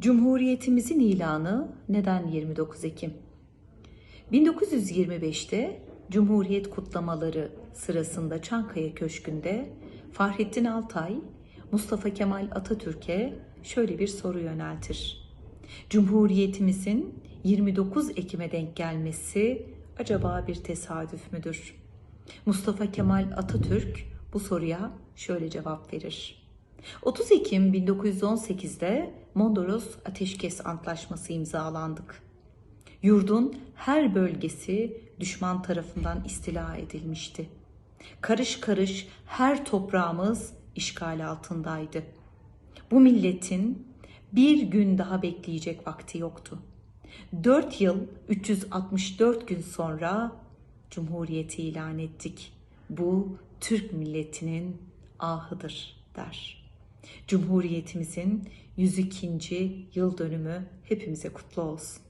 Cumhuriyetimizin ilanı neden 29 Ekim? 1925'te Cumhuriyet kutlamaları sırasında Çankaya Köşkü'nde Fahrettin Altay, Mustafa Kemal Atatürk'e şöyle bir soru yöneltir. Cumhuriyetimizin 29 Ekim'e denk gelmesi acaba bir tesadüf müdür? Mustafa Kemal Atatürk bu soruya şöyle cevap verir. 30 Ekim 1918'de Mondros Ateşkes Antlaşması imzalandık. Yurdun her bölgesi düşman tarafından istila edilmişti. Karış karış her toprağımız işgal altındaydı. Bu milletin bir gün daha bekleyecek vakti yoktu. 4 yıl 364 gün sonra Cumhuriyeti ilan ettik. Bu Türk milletinin ahıdır der. Cumhuriyetimizin 102. yıl dönümü hepimize kutlu olsun.